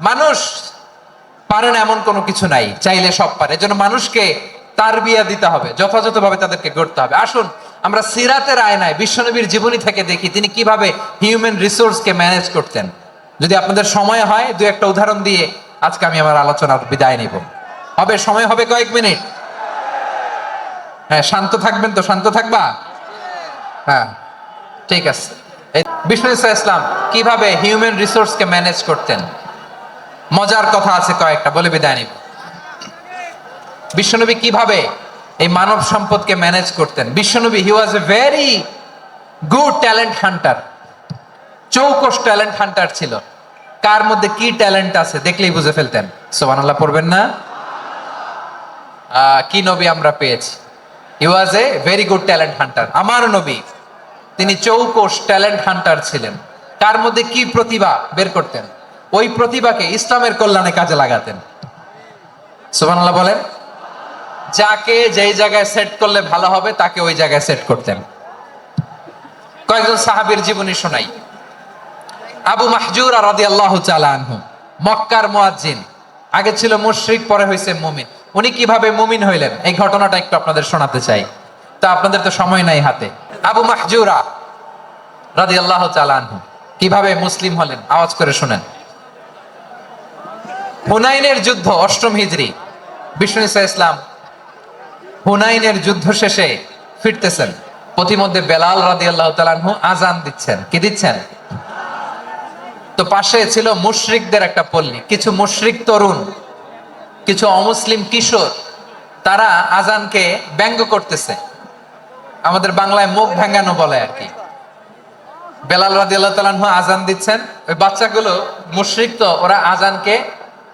মানুষ পারে না এমন কোনো কিছু নাই, চাইলে সব পারে। এজন্য মানুষকে তার বিয়া দিতে হবে, যথাযথভাবে তাদেরকে গড়তে হবে। আসুন, আমরা সিরাতের আয়নায় বিশ্বনবীর জীবনী থেকে দেখি তিনি কীভাবে হিউম্যান রিসোর্সকে ম্যানেজ করতেন। যদি আপনাদের সময় হয়, দু একটা উদাহরণ দিয়ে আজকে আমি আমার আলোচনার বিদায় নিব। হবে, সময় হবে কয়েক মিনিট? হ্যাঁ শান্ত থাকবেন তো, শান্ত থাকবা? হ্যাঁ ঠিক আছে। বিষ্ণু ইসা ইসলাম কীভাবে হিউম্যান রিসোর্সকে ম্যানেজ করতেন? মজার কথা আছে কয়েকটা, বলে বিদায় নিব। বিশ্বনবী কীভাবে এই মানব সম্পদকে ম্যানেজ করতেন? বিশ্বনবী he was a very good talent hunter চৌকস talent hunter ছিল। কার মধ্যে কি ট্যালেন্ট আছে দেখলেই বুঝে ফেলতেন। সোবানাল্লাহ পড়বেন না? কি নবী আমরা পেয়েছি? He was a very good talent hunter আমার নবী, তিনি চৌকস ট্যালেন্ট হান্টার ছিলেন। কার মধ্যে কি প্রতিভা বের করতেন? ওই প্রতিভাকে ইসলামের কল্যাণে কাজে লাগাতেন। সুবহানাল্লাহ বলেন, যাকে যেই জায়গায় সেট করলে ভালো হবে, তাকে ওই জায়গায় সেট করতেন। কয়েকজন সাহাবীর জীবনী শোনাই। আবু মাহজুর আর রাদিয়াল্লাহু তাআলা আনহু, মক্কার মুয়াজ্জিন, আগে ছিল মুশরিক, পরে হয়েছে মুমিন। উনি কীভাবে মুমিন হইলেন? এই ঘটনাটা একটু আপনাদের শোনাতে চাই। তা আপনাদের তো সময় নাই হাতে। আবু মাহজুরা রাদিয়াল্লাহু তাআলা আনহু, কীভাবে মুসলিম হলেন? আওয়াজ করে শুনেন। হুনাইনের যুদ্ধ, অষ্টম হিজরি। বিষ্ণু ইসা ইসলাম হুনাইনের যুদ্ধ শেষে ফিরতেছেন। পথিমধ্যে বেলাল রাদি আল্লাহ তালানহু আজান দিচ্ছেন। কি দিচ্ছেন? তো পাশে ছিল মুশরিকদের একটা পল্লী। কিছু মুশরিক তরুণ, কিছু অমুসলিম কিশোর, তারা আজানকে ব্যঙ্গ করতেছে। আমাদের বাংলায় মুখ ভেঙ্গানো বলে আর কি। বেলাল রাদি আল্লাহ আজান দিচ্ছেন। ওই বাচ্চাগুলো মুশরিক তো, ওরা আজানকে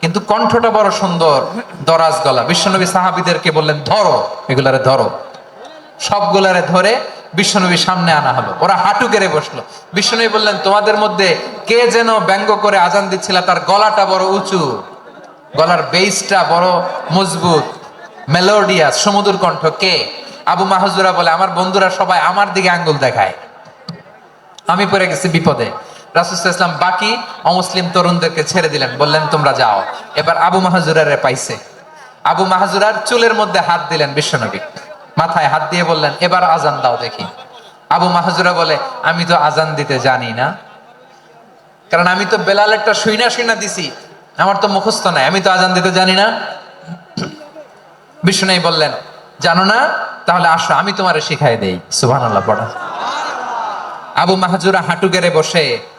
কিন্তু কণ্ঠটা বড় সুন্দর, দরাজ গলা। বিশ্বনবী সাহাবিদেরকে বললেন, ধরো, এগুলারে ধরো। সবগুলারে ধরে বিশ্বনবী সামনে আনা হলো। ওরা হাঁটু গেড়ে বসল। বিশ্বনবী বললেন, তোমাদের মধ্যে কে যেন ব্যঙ্গ করে আজান দিচ্ছিল? তার গলাটা বড় উঁচু। গলার বেসটা বড় মজবুত। মেলোডিয়াস সমুদ্র কণ্ঠ। কে? আবু মাহজুরা বলে, আমার বন্ধুরা সবাই আমার দিকে আঙ্গুল দেখায়। আমি পড়ে গেছি বিপদে। রাসুল ইসলাম বাকি অমুসলিম তরুণদেরকে ছেড়ে দিলেন, বললেন, তোমরা যাও। এবার আবু মাহাজুরারে পাইছে। আবু মাহাজুরার চুলের মধ্যে হাত দিলেন বিশ্বনবী। মাথায় হাত দিয়ে বললেন, এবার আজান দাও দেখি। আবু মাহাজুরা বলে, আমি তো আজান দিতে জানি না। কারণ আমি তো বেলালেরটা শুইনা শুইনা দিছি। আমার তো মুখস্থ নাই। আমি তো আজান দিতে জানি না। বিষ্ণু বললেন, জানো না? তাহলে আসো, আমি তোমারে শিখাই দেই। সুবহানাল্লাহ, পড়া। আবু মাহাজুরা হাঁটু গেড়ে বসে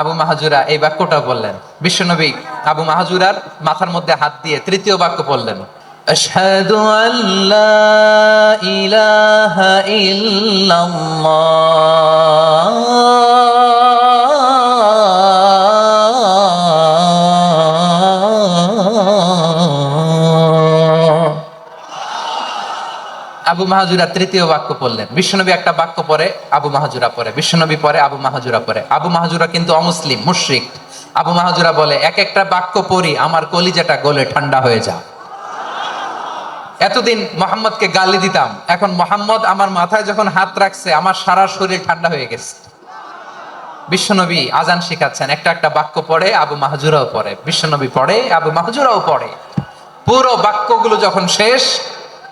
আবু মাহাজুরা এই বাক্যটা বললেন। বিশ্বনবী আবু মাহাজুরার মাথার মধ্যে হাত দিয়ে তৃতীয় বাক্য বললেন, আশহাদু আল্লা ইলাহা ইল্লাল্লাহ। আবু মাহাজুরা তৃতীয় বাক্য পড়লেন। বিশ্বনবী একটা বাক্য পরে আবু মাহাজুরা পরে বিশ্বনবী পরে আবু মাহাজুরা পরে আবু মাহাজুরা কিন্তু অমুসলিম, মুশরিক। আবু মাহাজুরা বলে, এক একটা বাক্য পড়ি, আমার কলিজাটা গলে ঠান্ডা হয়ে যা এতদিন মোহাম্মদকে গালি দিতাম, এখন মোহাম্মদ আমার মাথায় যখন হাত রাখছে, আমার সারা শরীর ঠান্ডা হয়ে গেছে। বিশ্বনবী আজান শিখাচ্ছেন, একটা একটা বাক্য পড়ে, আবু মাহজুরাও পড়ে। বিশ্বনবী পড়ে, আবু মাহজুরাও পড়ে। পুরো বাক্যগুলো যখন শেষ